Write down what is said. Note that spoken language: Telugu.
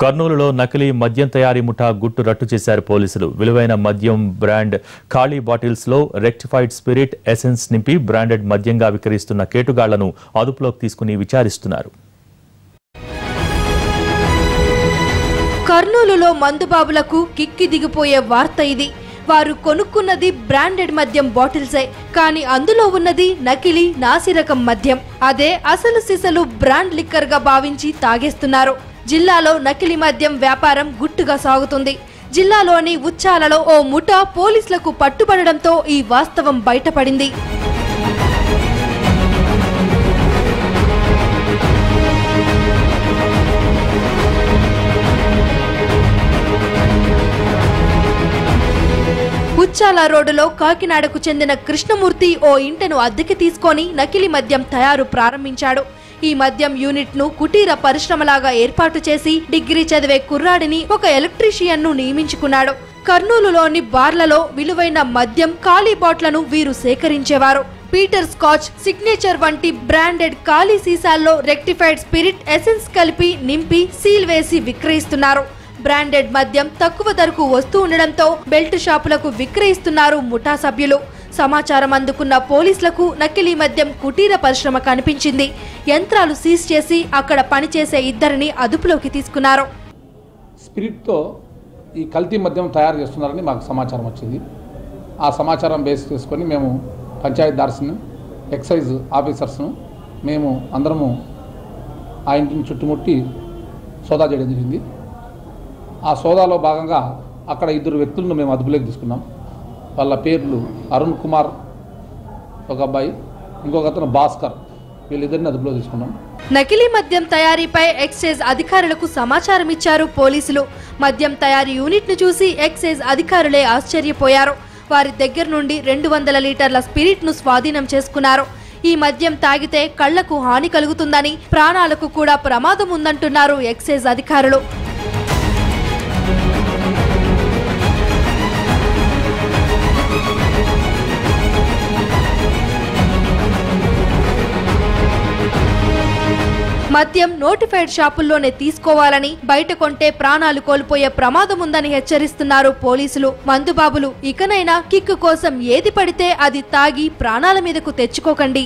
కర్నూలులో నకిలీ మద్యం తయారీ ముఠా గుట్టు రట్టు చేశారు పోలీసులు. విలువైన మద్యం బ్రాండ్ ఖాళీ బాటిల్స్లో రెక్టిఫైడ్ స్పిరిట్ ఎసెన్స్ నింపి బ్రాండెడ్ మద్యంగా విక్రయిస్తున్న కేటుగాళ్ళను అదుపులోకి తీసుకుని విచారిస్తున్నారు. కర్నూలులో మందుబాబులకు కిక్కి దిగిపోయే వార్త ఇది. వారు కొనుక్కున్నది బ్రాండెడ్ మద్యం బాటిల్సే కానీ అందులో ఉన్నది నకిలీ నాసిరకం మద్యం. అదే అసలు సిసలు బ్రాండ్ లిక్కర్గా భావించి తాగేస్తున్నారు. జిల్లాలో నకిలీ మద్యం వ్యాపారం గుట్టుగా సాగుతుంది. జిల్లాలోని ఉచ్చాలలో ఓ ముఠా పోలీసులకు పట్టుబడడంతో ఈ వాస్తవం బయటపడింది. ఉచ్చాల రోడ్డులో కాకినాడకు చెందిన కృష్ణమూర్తి ఓ ఇంటను అద్దెకి తీసుకొని నకిలీ మద్యం తయారు ప్రారంభించాడు. ఈ మద్యం యూనిట్ను కుటీర పరిశ్రమలాగా ఏర్పాటు చేసి డిగ్రీ చదివే కుర్రాడిని ఒక ఎలక్ట్రీషియన్ను నియమించుకున్నాడు. కర్నూలులోని బార్లలో విలువైన మద్యం ఖాళీ బాట్లను వీరు సేకరించేవారు. పీటర్ స్కాచ్ సిగ్నేచర్ వంటి బ్రాండెడ్ ఖాళీ సీసాల్లో రెక్టిఫైడ్ స్పిరిట్ ఎసెన్స్ కలిపి నింపి సీల్ వేసి విక్రయిస్తున్నారు. బ్రాండెడ్ మద్యం తక్కువ ధరకు వస్తూ ఉండడంతో బెల్ట్ షాపులకు విక్రయిస్తున్నారు ముఠా సభ్యులు. సమాచారం అందుకున్న పోలీసులకు నకిలీ మద్యం కుటీర పరిశ్రమ కనిపించింది. యంత్రాలు సీజ్ చేసి అక్కడ పనిచేసే ఇద్దరిని అదుపులోకి తీసుకున్నారు. స్పిరిట్తో ఈ కల్తీ మద్యం తయారు చేస్తున్నారని మాకు సమాచారం వచ్చింది. ఆ సమాచారం బేస్ చేసుకొని మేము పంచాయతీదార్స్ని ఎక్సైజ్ ఆఫీసర్స్ను మేము అందరము ఆ ఇంటిని చుట్టుముట్టి సోదా చేయడం జరిగింది. ఆ సోదాలో భాగంగా అక్కడ ఇద్దరు వ్యక్తులను మేము అదుపులోకి తీసుకున్నాం. వాళ్ళ పేర్లు అరుణ్ కుమార్ ఒక అబ్బాయి ఇంకొక అతను భాస్కర్. వీళ్ళిద్దరిని అదుపులో తీసుకున్నాం. నకిలీ మద్యం తయారీపై ఎక్సైజ్ అధికారులకు సమాచారం ఇచ్చారు పోలీసులు. మద్యం తయారీ యూనిట్ను చూసి ఎక్సైజ్ అధికారులే ఆశ్చర్యపోయారు. వారి దగ్గర నుండి రెండు వందల లీటర్ల స్పిరిట్ను స్వాధీనం చేసుకున్నారు. ఈ మద్యం తాగితే కళ్ళకు హాని కలుగుతుందని ప్రాణాలకు కూడా ప్రమాదం ఉందంటున్నారు ఎక్సైజ్ అధికారులు. మద్యం నోటిఫైడ్ షాపుల్లోనే తీసుకోవాలని బయట కొంటే ప్రాణాలు కోల్పోయే ప్రమాదం ఉందని హెచ్చరిస్తున్నారు పోలీసులు. మందుబాబులు ఇకనైనా కిక్కు కోసం ఏది పడితే అది తాగి ప్రాణాల మీదకు తెచ్చుకోకండి.